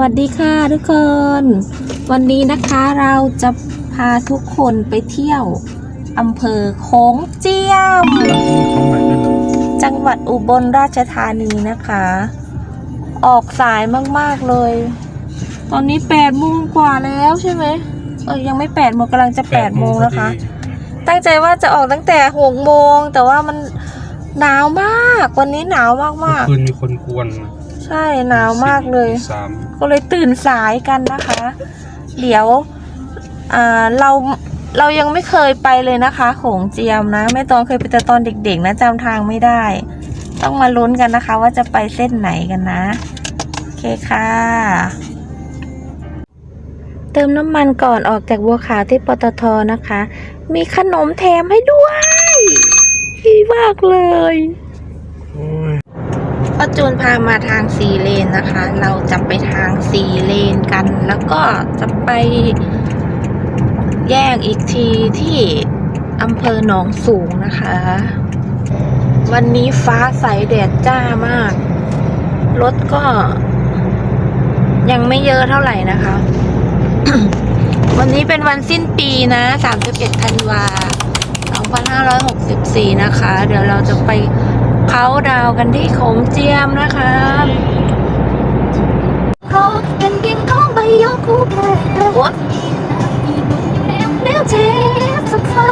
วัสดีค่ะทุกคน วันนี้นะคะเราจะพาทุกคนไปเที่ยวอำเภอโค้งเจียม จังหวัดอุบลราชธานีนะคะ ออกสายมากๆเลย ตอนนี้แปดโมงกว่าแล้วใช่ไหมเออยังไม่แปดโมงกำลังจะแปดโมงนะคะตั้งใจว่าจะออกตั้งแต่หกโมงแต่ว่ามันหนาวมาก วันนี้หนาวมากเมื่อๆคืนมีคนกวน ใช่หนาวมากเลย สามก็เลยตื่นสายกันนะคะ เดี๋ยวอ่าเราเรายังไม่เคยไปเลยนะคะโขงเจียมนะแม่ตอนเคยไปแต่ตอนเด็ก ๆ นะจำทางไม่ได้ ต้องมาลุ้นกันนะคะ ว่าจะไปเส้นไหนกันนะโอเคค่ะ เติมน้ำมันก่อนออกจากบัวขาวที่ปตทนะคะ มีขนมแถมให้ด้วยดีมากเลยโอ้ย ป้าจูนพามาทางสี่เลนนะคะ เราจะไปทางสี่เลนกัน แล้วก็จะไปแยกอีกทีที่อำเภอหนองสูงนะคะ วันนี้ฟ้าใสแดดจ้ามาก รถก็ ยังไม่เยอะเท่าไหร่นะคะ วันนี้เป็นวันสิ้นปีนะ 31ธันวา2564 นะคะ เดี๋ยวเราจะไป เขาดาวกันที่โขงเจียมนะคะเพราะเป็นกิ่งของใบยอคู่แก่เลี้ยวเทปสักฟ้า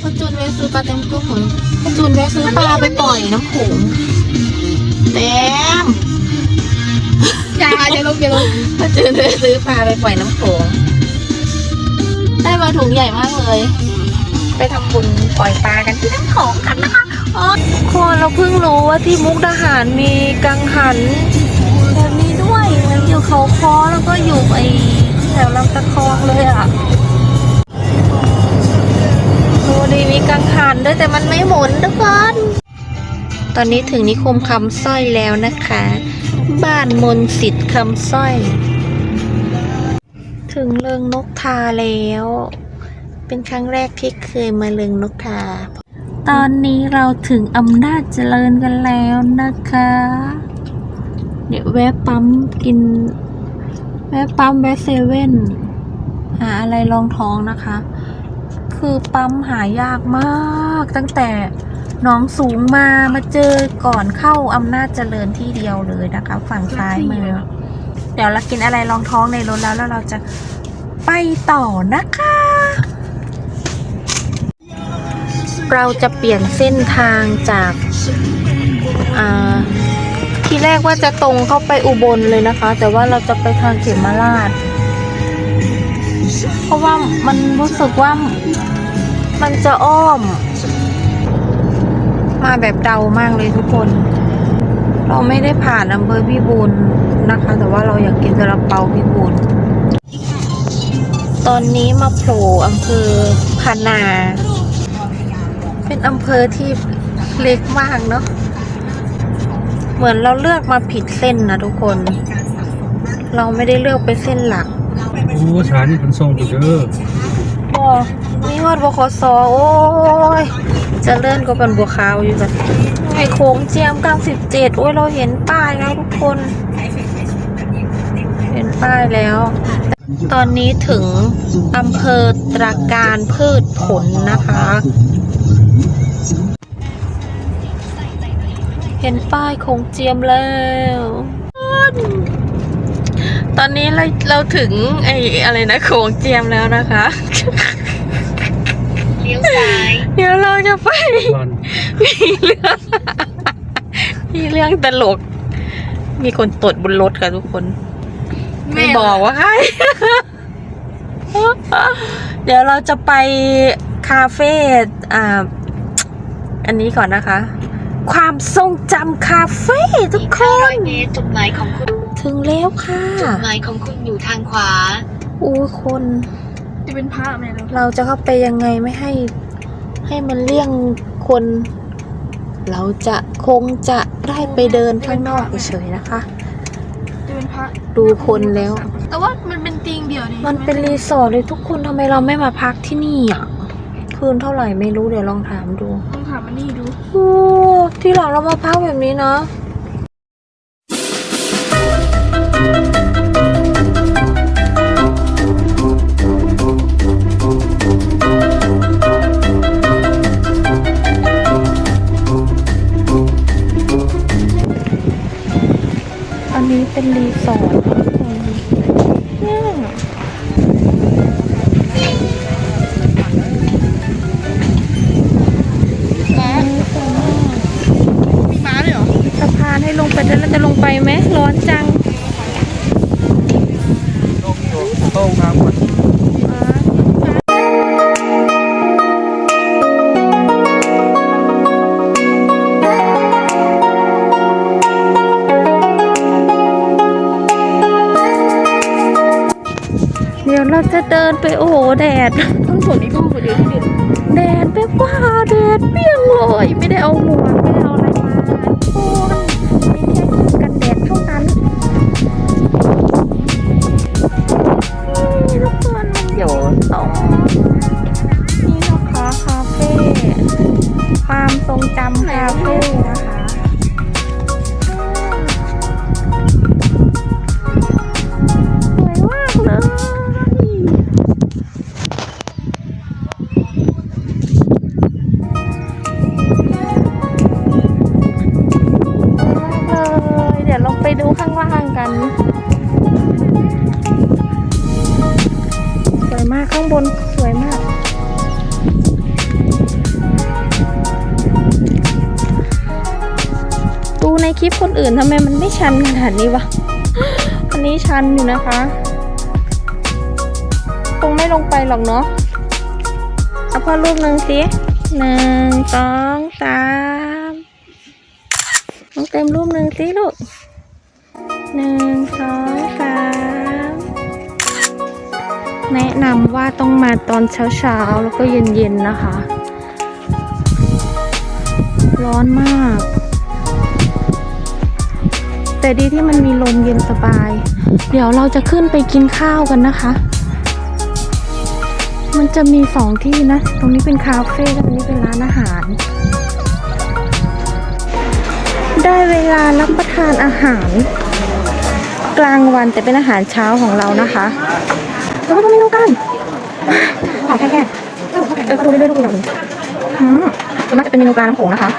พ่อจูนแวะซื้อปลาเต็มกุ้งเหรอพ่อจูนแวะซื้อปลาไปปล่อยน้ำโขงเต็มอย่าอย่าลงอย่าลงพ่อจูนแวะซื้อปลาไปปล่อยน้ำโขงได้มาถุงใหญ่มากเลย ไปทำบุญปล่อยปลากันที่น้ำโขงกันนะคะอ๋อคนเราเพิ่งรู้ว่าที่มุกดาหารมีกังหันแบบนี้ด้วยมันอยู่เขาคอแล้วก็อยู่ไอแถวลำตะคองเลยอะดูดีมีกังหันด้วยแต่มันไม่หมุนทุกคนตอนนี้ถึงนิคมคำสร้อยแล้วนะคะ บ้านมนต์สิทธิ์คำสร้อย ถึงเริงนกทาแล้ว เป็นครั้งแรกที่เคยมาเริงนกทา ตอนนี้เราถึงอำนาจเจริญกันแล้วนะคะ เดี๋ยวแวะปั๊มกิน แวะปั๊มแวะเซเว่นหาอะไรรองท้องนะคะ คือปั๊มหายากมากตั้งแต่หน้องสูงมามาเจอก่อนเข้าอำนาจเจริญที่เดียวเลยนะคะ ฝั่งซ้ายมือเดี๋ยวเรากินอะไรรองท้องในรถแล้วแล้วเราจะไปต่อนะคะ เราจะเปลี่ยนเส้นทางจากาที่แรกว่าจะตรงเข้าไปอุบลเลยนะคะ แต่ว่าเราจะไปทางเขมราช เพราะว่ามันรู้สึกว่ามันจะอ้อม มาแบบเดามากเลยทุกคน เราไม่ได้ผ่านอำเภอพิบูลนะคะ แต่ว่าเราอยากกินซาลาเปาพิบูลตอนนี้มาโผล่อำเภอพานา เป็นอำเภอที่เล็กมากเนาะเหมือนเราเลือกมาผิดเส้นนะทุกคน เราไม่ได้เลือกไปเส้นหลักโอ้สถานีขนส่งกูเด้อบอมีฮอดบคสโอ้ยเจะเลื่อนก็เป็นบัวขาวอยู่แบบไอโค้งเจียมกลางสิบเจ็ดโอ้ยเราเห็นป้ายแล้วทุกคน เห็นป้ายแล้ว ตอนนี้ถึงอำเภอตราการพืชผลนะคะ เห็นป้ายโค้งเจียมแล้ว ตอนนี้เราเราถึงไอ้อะไรนะโขงเจียมแล้วนะคะ เลี้ยวซ้าย เดี๋ยวเราจะไปบ้านมีเรื่องมีเรื่องตลก มีคนตดบนรถค่ะทุกคน ไม่บอกว่าใคร เดี๋ยวเราจะไปคาเฟ่อ่า อันนี้ก่อนนะคะ ความทรงจำคาเฟ่ทุกคน500เมตรจุดหมายของคุณถึงแล้วค่ะ จุดหมายของคุณอยู่ทางขวา อู้คนจะเป็นพระไหมเราเราจะเข้าไปยังไงไม่ให้ ให้มันเลี่ยงคน เราจะคงจะได้ไปเดินข้างนอกเฉยๆนะคะ จะเป็นพระดูคนแล้ว แต่ว่ามันเป็นตีงเดียวนี่มันเป็นรีสอร์ทเลยทุกคนทำไมเราไม่มาพักที่นี่อะ คืนเท่าไหร่ไม่รู้เดี๋ยวลองถามดูต้องถามมั นี่ดูโอ้ที่หลังเรามาพักแบบนี้เนาะอันนี้เป็นรีสอร์ท ดดต้องฝนนี่ก็ฝนเยอะที่เด็ดแดดแบบว่าแดดเปรี้ยงเลย ไม่ได้เอาหม นขนาดนี้วะอันนี้ชันอยู่นะคะ คงไม่ลงไปหรอกเนาะเอาพ่อรูปหนึ่งสิหนึ่งสองสามลองเต็มรูปหนึ่งสิลูกหนึ่งสองสามแนะนำว่าต้องมาตอนเช้าๆ แล้วก็เย็นๆ นะคะ ร้อนมาก แต่ดีที่มันมีลมเย็นสบาย เดี๋ยวเราจะขึ้นไปกินข้าวกันนะคะ มันจะมีสองที่นะ ตรงนี้เป็นคาเฟ่ตรงนี้เป็นร้านอาหาร ได้เวลารับประทานอาหาร กลางวันแต่เป็นอาหารเช้าของเรานะคะแล้วก็ตรงนี้ดูกันขอแค่แค่เออดูได้ด้วยดูกันอืมส่วนมากจะเป็นเมนูปลาน้ำโขงนะคะ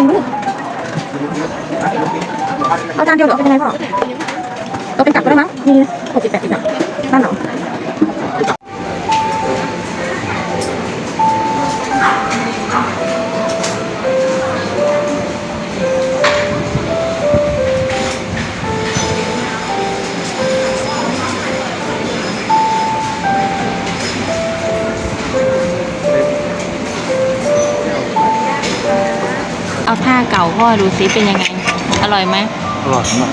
อืม เอาจานเดียวเหรอเป็นยังไงพ่อเราเป็นกลับก็ได้มั้งมีหกสิบแปดสิบอะบ้านเหรอ เอาผ้าเก่าพ่อดูสิเป็นยังไง อร่อยไหมอร่อยมาก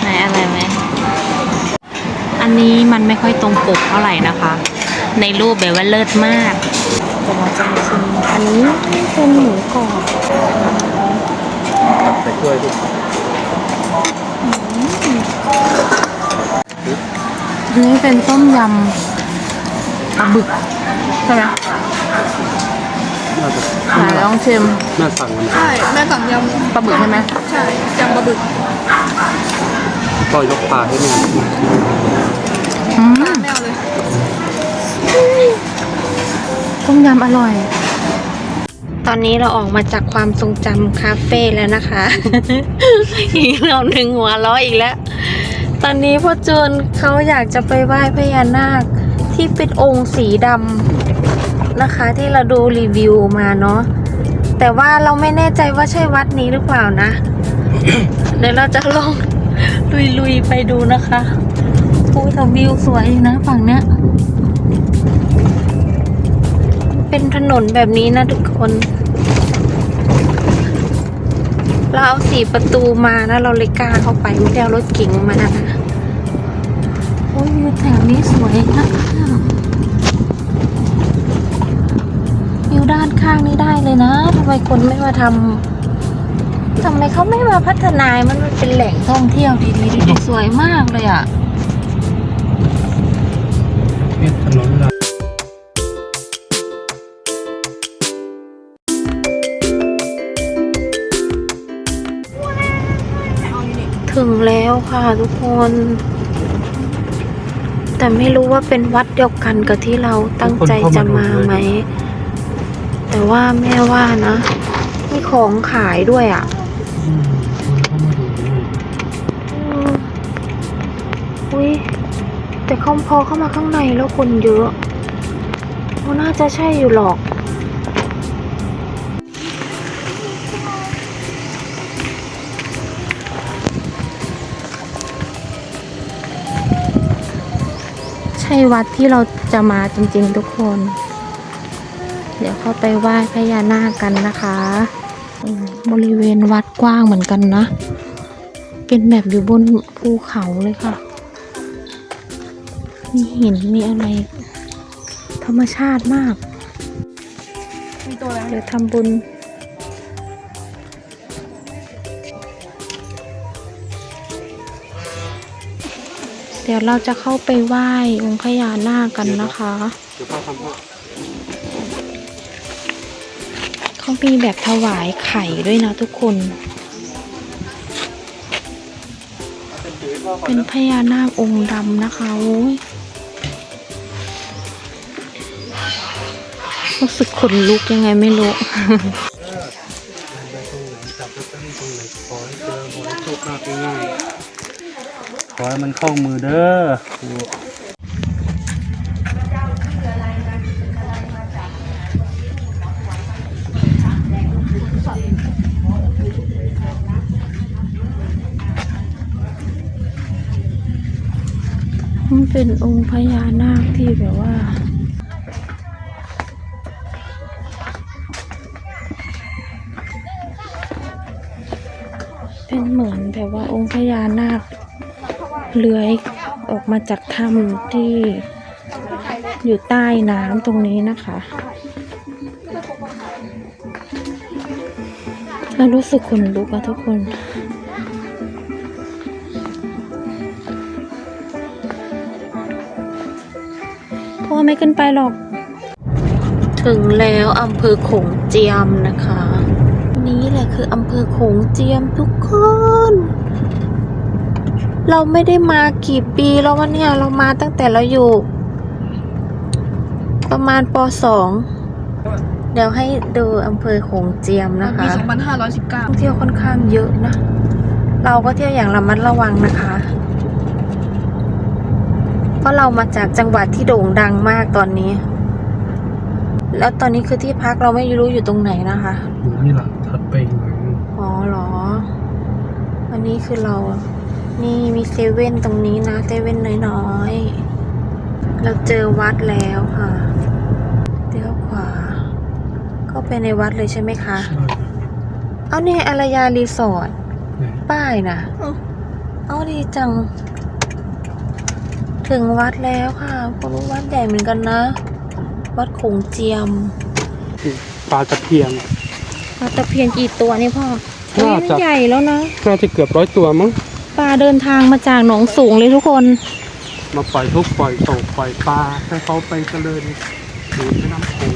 ไหนอร่อยไหมอันนี้มันไม่ค่อยตรงปกเท่าไหร่นะคะ ในรูปแบบว่าเลิศมากเดี๋ยวเราจะมาชิมอันนี้เป็นหมูกรอบตักใส่ถ้วยดิอันนี้เป็นต้มยำปลาบึกใช่ไหม น่าจะไหนลองชิมน่าสั่งมันใช่ แม่สั่งยปลาบึกใช่ไหมำใช่ยำปลาบึกก็ยกปลาให้แม่อืมแม่เอาเลยต้มยำอร่อย ตอนนี้เราออกมาจากความทรงจำคาเฟ่แล้วนะคะ อีกเราหนึ่งหัวล้ออีกแล้ว ตอนนี้พ่อจูนเขาอยากจะไปไหว้พญานาคที่เป็นองค์สีดำ นะคะที่เราดูรีวิวมาเนาะแต่ว่าเราไม่แน่ใจว่าใช่วัดนี้หรือเปล่านะ เดี๋ยวเราจะลองลุยๆไปดูนะคะอุ้ยแต่วิวสวยนะฝั่งเนี้ย เป็นถนนแบบนี้นะทุกคน เราเอาสี่ประตูมานะเราเลยกล้าเข้าไปไม่ได้เอารถเก๋งมานะโอ้ยวิวแถวนี้สวยนะ ด้านข้างนี้ได้เลยนะทำไมคนไม่มาทำทำไมเขาไม่มาพัฒนาให้มันเป็นแหล่งท่องเที่ยวดีๆดูดิสวยมากเลยอะเนี่ยถนนเราถึงแล้วค่ะทุกคน แต่ไม่รู้ว่าเป็นวัดเดียวกันกับที่เราตั้งใจจะมาไหม แต่ว่าแม่ว่านะ มีของขายด้วยอะ่ะอืมคนเข้ามาดูนี่อืมอุ้ยแต่เขาพอเข้ามาข้างในแล้วคนเยอะก็น่าจะใช่อยู่หรอกใช่วัดที่เราจะมาจริงๆทุกคน เดี๋ยวเข้าไปไหว้พญานาคกันนะคะอืมบริเวณวัดกว้างเหมือนกันนะ เป็นแบบอยู่บนภูเขาเลยค่ะ มีหินมีอะไร ธรรมชาติมากมีตัวอะไรเดี๋ยวทำบุญเดี๋ยวเราจะเข้าไปไหว้องค์พญานาคกันนะคะ เดี๋ยวพ่อทำให้ เขามีแบบถวายไข่ด้วยนะทุกคน เป็นพญานาคองค์ดำนะคะโอ้ยรู้สึกขนลุกยังไงไม่รู้ขอให้เจอขอให้โชคลาภง่ายๆขอให้มันเข้ามือเด้อ มันเป็นองค์ พญานาคที่แบบว่า เป็นเหมือนแบบว่าองค์พญานาคเลื้อยออกมาจากถ้ำที่อยู่ใต้น้ำตรงนี้นะคะแล้วรู้สึกขนลุกอะทุกคน ไม่ขึ้นไปหรอก ถึงแล้วอำเภอโขงเจียมนะคะ นี่แหละคืออำเภอโขงเจียมทุกคน เราไม่ได้มากี่ปีแล้ววะเนี่ย เรามาตั้งแต่เราอยู่ ประมาณปสองเดี๋ยวให้ดูอำเภอโขงเจียมนะคะปีท่2519องเที่ยวค่อนข้างเยอะนะ เราก็เที่ยวอย่างระมัดระวังนะคะเพ ราะเรามาจากจังหวัดที่โด่งดังมากตอนนี้ แล้วตอนนี้คือที่พักเราไม่รู้อยู่ตรงไหนนะคะอยู่นี่หละทัดไปอีกหน่อยนึงอ๋อเหรอ อันนี้คือเรา นี่มีเซเว่นตรงนี้นะเซเว่นน้อยๆ เราเจอวัดแล้วค่ะเลี้ยวขวา เข้าไปในวัดเลยใช่ไหมคะใช่เอาเนี่ยอารยารีสอร์ทไหนป้ายนะเอ้าเอาดีจัง ถึงวัดแล้วค่ะคุณรู้วัดใหญ่เหมือนกันนะ วัดโขงเจียมปลาตะเพียนปลาตะเพียนกี่ตัวนี่พ่อน่าโอ้ยจะมันใหญ่แล้วนะน่าจะเกือบร้อยตัวมั้งปลาเดินทางมาจากหนองสูงเลยทุกคน มาปล่อยทุกปล่อยตกปล่อยปลาให้เขาไปเจริญอยู่แม่น้ำโขง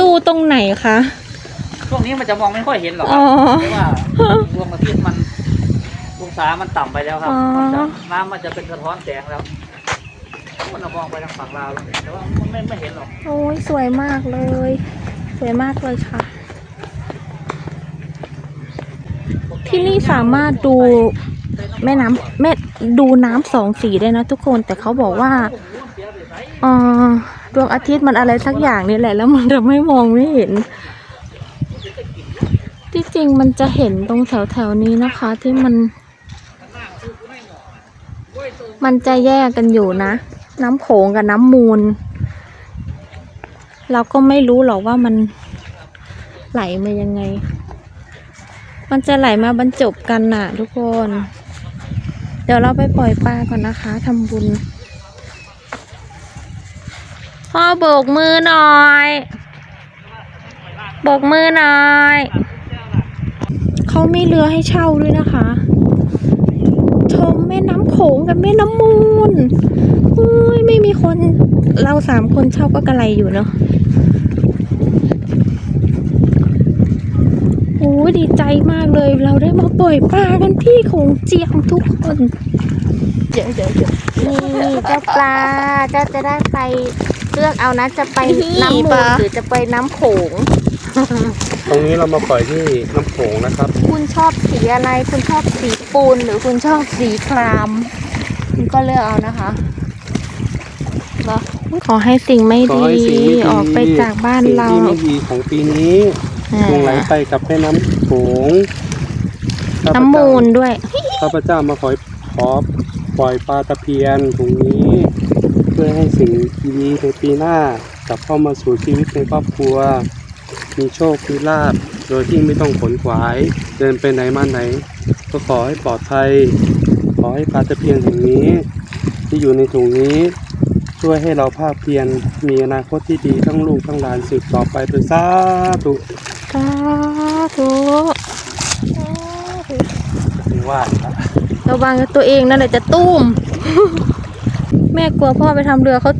ดูตรงไหนคะช่วงนี้มันจะมองไม่ค่อยเห็นหรอกคอ๋รัอบเพราะว่าดวงอาทิตย์มันอง ศามันต่ำไปแล้วครับ อ๋อมันจะน้ำมันจะเป็นสะท้อนแสงแล้วมันเรามองไปทางฝั่งลาวแล้วแต่ว่ามันไม่ไม่เห็นหรอกโอ้ยสวยมากเลย สวยมากเลยค่ะ ที่นี่สามารถดูแม่น้ำแม่ดูน้ำสองสีได้นะทุกคนแต่เขาบอกว่าเออดวงอาทิตย์มันอะไรสักอย่างนี่แหละ แล้วมันจะไม่มองไม่เห็น ที่จริงมันจะเห็นตรงแถวแถวๆนี้นะคะ ที่มัน มันจะแยกกันอยู่นะ น้ำโขงกับน้ำมูล เราก็ไม่รู้หรอกว่ามันไหลมายังไง มันจะไหลมาบรรจบกันน่ะ ทุกคน เดี๋ยวเราไปปล่อยปลาก่อนนะคะทำบุญ พ่อโบกมือหน่อยโบกมือหน่อย เขามีเรือให้เช่าด้วยนะคะ มแม่น้ำโขงกับแม่น้ำมูลอุ้ยไม่มีคนเราสามคนเช่าก็กระไรอยู่เนาะโอ้ยดีใจมากเลยเราได้มาปล่อยปลากันที่โขงเจียมทุกคนเดี๋ยวเดี๋ยวเดี๋ยวนี่เจ้าปลาเจ้าจะได้ไปเลือกเอานะจะไปน้ำมูปลลาหรือจะไปน้ำโขงต รงนี้เรามาปล่อยที่น้ำโขงนะครับ คุณชอบสีอะไร คุณชอบสีปูนหรือคุณชอบสีคราม คุณก็เลือกเอานะคะเนาะขอให้สิ่งไม่ขอดีให้สิ่งไม่ดีออกไปจากบ้านเราสิ่งที่ไม่ดีของปีนี้อ่าลงไหลไปกับแม่น้ำโขงข้าพเจ้าน้ำมูลด้วย ข้าพเจ้ามาขอขอปล่อยปลาตะเพียนถุงนี้ เพื่อให้สิ่งดีๆในปีหน้ากลับเข้ามาสู่ชีวิตในครอบครัว มีโชคมีลาภโดยที่ไม่ต้องขนขวาย เดินไปไหนมาไหน ก็ขอให้ปลอดภัย ขอให้ปลาตะเพียนถุงนี้ ที่อยู่ในถุงนี้ ช่วยให้เราภาคเพียรมีอนาคตที่ดีทั้งลูกทั้งหลานสืบต่อไปโดยสาธุสาธุว่าละระวังตัวเองนั่นแหละจะตุ้ม แม่กลัวพ่อไปทำเรือเขา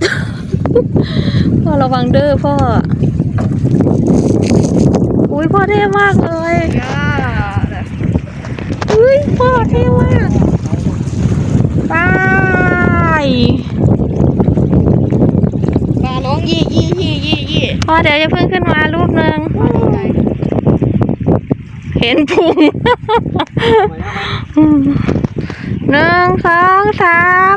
พ่อระวังเด้อพ่อ อุ้ยพ่อเท่มากเลยอุ้ยพ่อเท่มากไปปลาร้องยี่ยี่ยี่ยี่ยี่พ่อเดี๋ยวจะเพิ่งขึ้นมารูปหนึ่งเห็นพุงหนึ่งสองสาม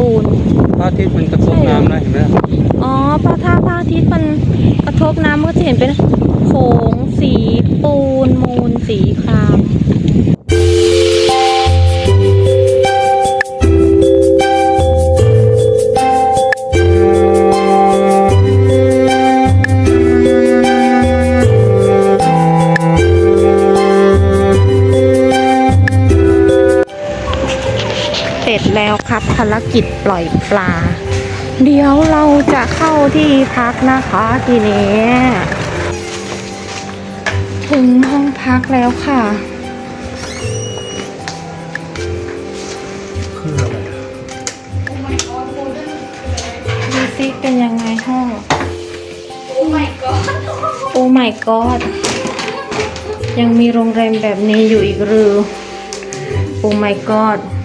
ปูน พระอาทิตย์มันกระทบน้ำนะเห็นไหมล่ะอ๋อพระท่าพระอาทิตย์มันกระทบน้ำก็จะเห็นเป็นโขงสีปูนมูลสีครามารกิจปล่อยปลา เดี๋ยวเราจะเข้าที่พักนะคะทีนี้ถึงห้องพักแล้วค่ะคืออะไรดูซิเป็นยังไงห้องโอ้ my god โอ้ my god ยังมีโรงแรมแบบนี้อยู่อีกหรือโอ้ my god เรา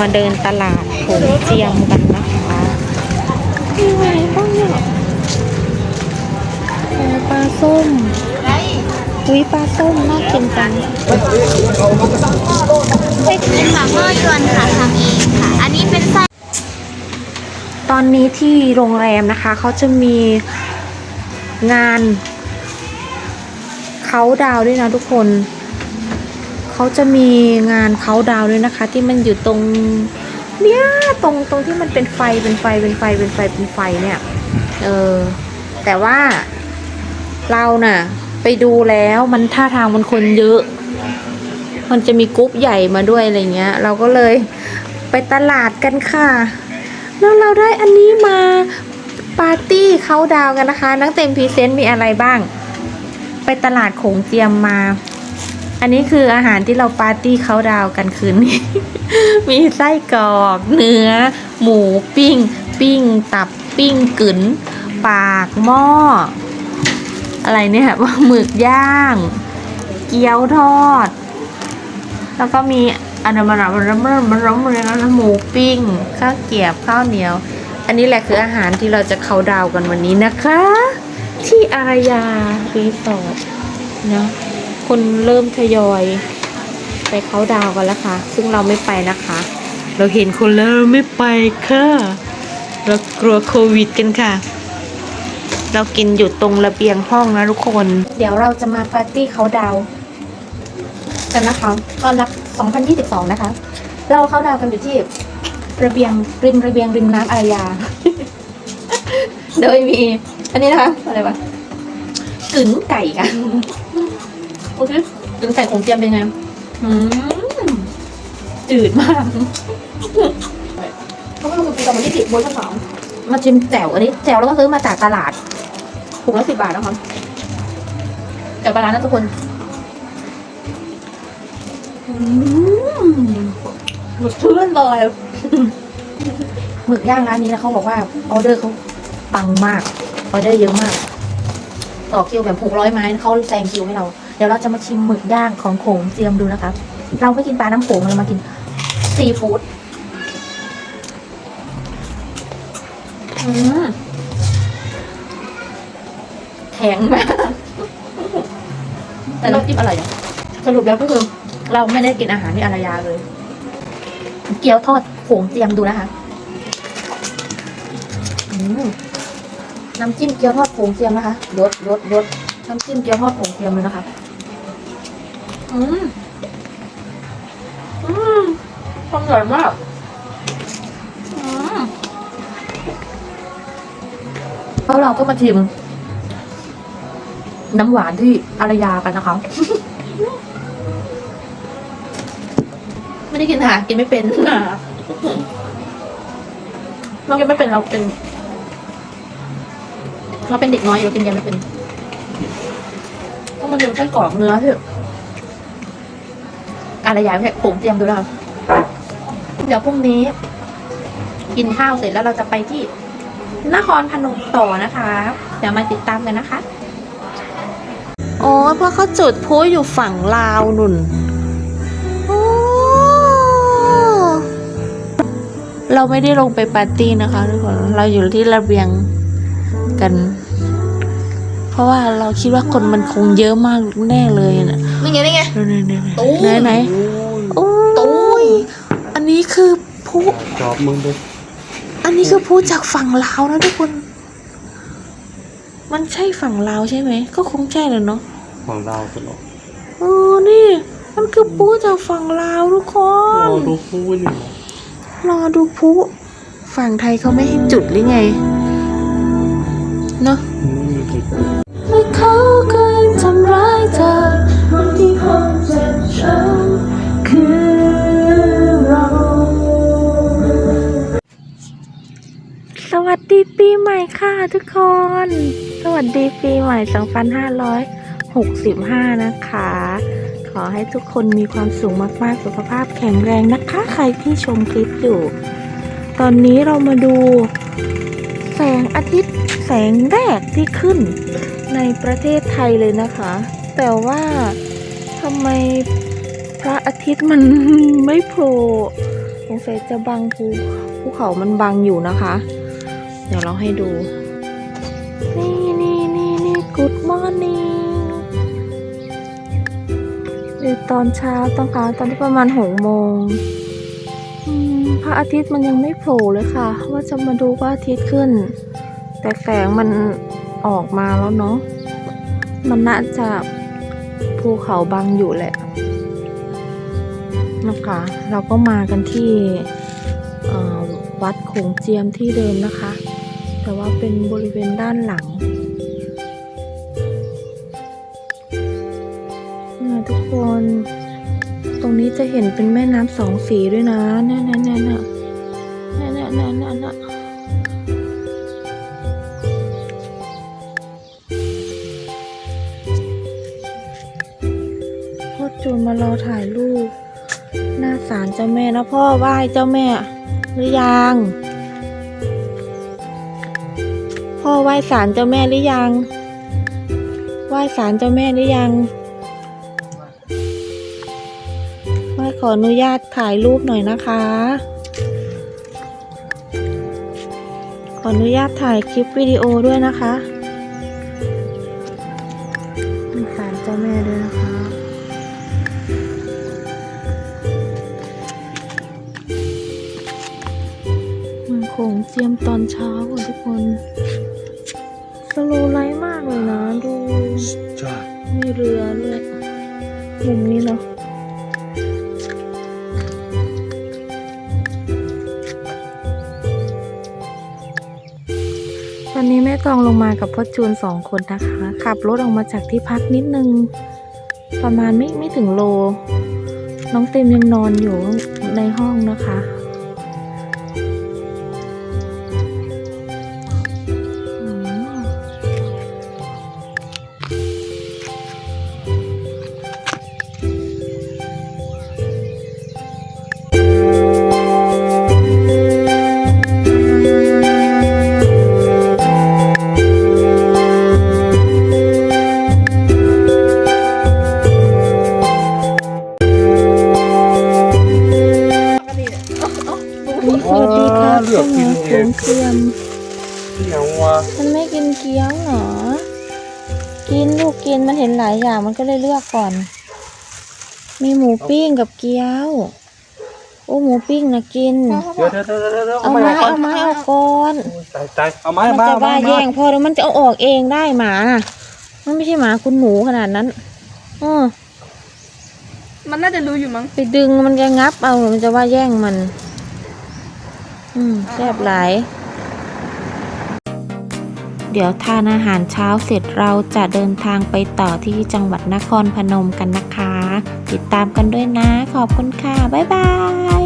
มาเดินตลาดโขงเจียมกันนะคะมีอะไรบ้างเนี่ยโอ้ปลาส้มอุ้ยปลาส้มน่ากินจังเป็นฝาหม้อยวนค่ะทำเองค่ะ อันนี้เป็นไส้ตอนนี้ที่โรงแรมนะคะ เขาจะมีงานเขาดาวน์ด้วยนะทุกคน เขาจะมีงานเขาดาวด้วยนะคะ ที่มันอยู่ตรงเนี่ยตรงตรงที่มันเป็นไฟเป็นไฟเป็นไฟเป็นไฟเป็นไฟเนี่ยเออแต่ว่าเราน่ะ ไปดูแล้วมันท่าทางมันคนเยอะ มันจะมีกรุ๊ปใหญ่มาด้วยอะไรเงี้ย เราก็เลยไปตลาดกันค่ะ แล้วเราได้อันนี้มาปาร์ตี้เขาดาวกันนะคะ นักเต็มพรีเซนต์มีอะไรบ้าง ไปตลาดโขงเจียมมา อันนี้คืออาหารที่เราปาร์ตี้เขาดาวกันคืนนี้ มีไส้กรอก เนื้อ หมูปิ้ง ปิ้ง ตับปิ้งกึ๋นปากหม้อ อะไรเนี่ยว่าหมึกย่าง เกี๊ยวทอด แล้วก็มีอันนั้นมันมันมันมันมันมันหมูปิ้ง ข้าวเกรียบข้าวเหนียว อันนี้แหละคืออาหารที่เราจะเขาดาวกันวันนี้นะคะ ที่อารยารีสอร์ทเนาะ คนเริ่มทยอย ไปเขาน์ดาวน์กันแล้วค่ะ ซึ่งเราไม่ไปนะคะ เราเห็นคนแล้วเราไม่ไปค่ะ เรากลัวโควิดกันค่ะ เรากินอยู่ตรงระเบียงห้องนะทุกคน เดี๋ยวเราจะมาปาร์ตี้เขาดาวน์กันนะคะตอนรับ 2022 นะคะ เราเขาดาวน์กันอยู่ที่ระเบียงริมระเบียงริมน้ำอารยา โดยมี อันนี้นะคะ อะไรวะกึ๋นไก่กัน โอเคกึ๋นไก่ของเจียมเป็นไง อืม จืดมากเพราะว่ามันคือปีสองพันยี่สิบเวอร์ชันสามมาชิมแจ่วอันนี้แจ่วเราก็ซื้อมาจากตลาดถุงละสิบบาทนะคะแจ่วปลาร้านะทุกคนอืมหมดชื่นเลยหมึกย่างร้านนี้นะเขาบอกว่าออเดอร์เขาปังมากออเดอร์เยอะมาก ต่อคิวแบบหกร้อยไม้เขาแซงคิวให้เรา เดี๋ยวเราจะมาชิมหมึกย่างของโขงเจียมดูนะคะ เราไม่กินปลาน้ำโขงเรามากินซีฟู้ดอืมแข็งมากแต่น้ำจิ้มอร่อยอะสรุปแล้วก็คือ เราไม่ได้กินอาหารที่อารยาเลย เกี๊ยวทอดโขงเจียมดูนะคะอืมน้ำจิ้มเกี๊ยวทอดโขงเจียมนะคะรสรสรสน้ำจิ้มเกี๊ยวทอดโขงเจียมเลยนะคะ อืมอืมอร่อยมากอืมแล้วเราก็มาชิม น้ำหวานที่อารยากันนะคะ ไม่ได้กินอาหารกินไม่เป็นเรากินไม่เป็นเราเป็นเราเป็นเด็กน้อยเรากินยังไม่เป็นต้องมาดูไส้กรอกเนื้อที่อะ ไรอย่างเงี้ยผมเตรียมดูแล้วค่ะเดี๋ยวพรุ่งนี้ กินข้าวเสร็จแล้วเราจะไปที่นครพนมต่อนะคะ เดี๋ยวมาติดตามกันนะคะ โอ้เพราะเขาจุดพลุอยู่ฝั่งลาวนุ่น โอ้ เราไม่ได้ลงไปปาร์ตี้นะคะทุกคน เราอยู่ที่ระเบียงกัน เพราะว่าเราคิดว่าคนมันคงเยอะมากแน่เลยนะ นี่ไงนี่ไงดูไหนไหนตู้ไหนไหนโอ้ยอันนี้คือผู้จอบมึงดูอันนี้คือผู้จากฝั่งลาวนะทุกคน มันใช่ฝั่งลาวใช่ไหม ก็คงใช่แหละเนาะของเราตลอดโอ้นี่ มันคือผู้จากฝั่งลาวทุกคนเราดูคู่นี่รอดูพลุฝั่งไทยเขาไม่ให้จุดหรือไง เนอะ ดีปีใหม่ค่ะทุกคน สวัสดีปีใหม่ 2565 นะคะ ขอให้ทุกคนมีความสุขมากๆ สุขภาพแข็งแรงนะคะ ใครที่ชมคลิปอยู่ ตอนนี้เรามาดู แสงอาทิตย์แสงแรกที่ขึ้นในประเทศไทยเลยนะคะ แต่ว่าทำไมพระอาทิตย์มันไม่โผล่สงสัยจะบังภูภูเขามันบังอยู่นะคะ เดี๋ยวเราให้ดู นี่นี่นี่นี่ good morning นี่ตอนเช้าตอนเช้าตอนที่ประมาณหกโมงพระอาทิตย์มันยังไม่โผล่เลยค่ะ ว่าจะมาดูพระอาทิตย์ขึ้น แต่แสงมันออกมาแล้วเนาะมันน่าจะภูเขาบังอยู่แหละนะคะ เราก็มากันที่วัดขงเจียมที่เดิมนะคะ แต่ว่าเป็นบริเวณด้านหลังเนี่ยทุกคน ตรงนี้จะเห็นเป็นแม่น้ำสองสีด้วยนะน่นนั่นนั่นน่นน่นนั่นนั่นพ่อจูนมารอถ่ายรูป หน้าศาลเจ้าแม่นะพ่อไหว้เจ้าแม่ หรือยัง พ่อไหว้ศาลเจ้าแม่หรือยัง ไหว้ศาลเจ้าแม่หรือยังไหว้ขออนุญาตถ่ายรูปหน่อยนะคะ ขออนุญาตถ่ายคลิปวิดีโอด้วยนะคะมีศาลเจ้าแม่ด้วยนะคะมันโขงเจียมตอนเช้าอะทุกคน กับพ่อจูนสองคนนะคะ ขับรถออกมาจากที่พักนิดนึง ประมาณไม่ไม่ถึงโล น้องเต็มยังนอนอยู่ในห้องนะคะ อย่างมันก็เลยเลือกก่อน มีหมูปิ้งกับเกี๊ยว โอ้หมูปิ้งนะกิน เดี๋ยวเดี๋ยวเดี๋ยวเดี๋ยวเอาไม้เอาไม้ออกก่อนตายตายเอาไม้มันมาจะมาว่ามาแย่งพอแล้วมันจะเอาออกเองได้หมาน่ะ มันไม่ใช่หมาคุณหนูขนาดนั้นเออมันน่าจะรู้อยู่มั้งไปดึงมันจะงับเอามันจะว่าแย่งมัน อืมแซ่บหลาย เดี๋ยวทานอาหารเช้าเสร็จเราจะเดินทางไปต่อที่จังหวัดนครพนมกันนะคะ ติดตามกันด้วยนะ ขอบคุณค่ะ บ๊ายบาย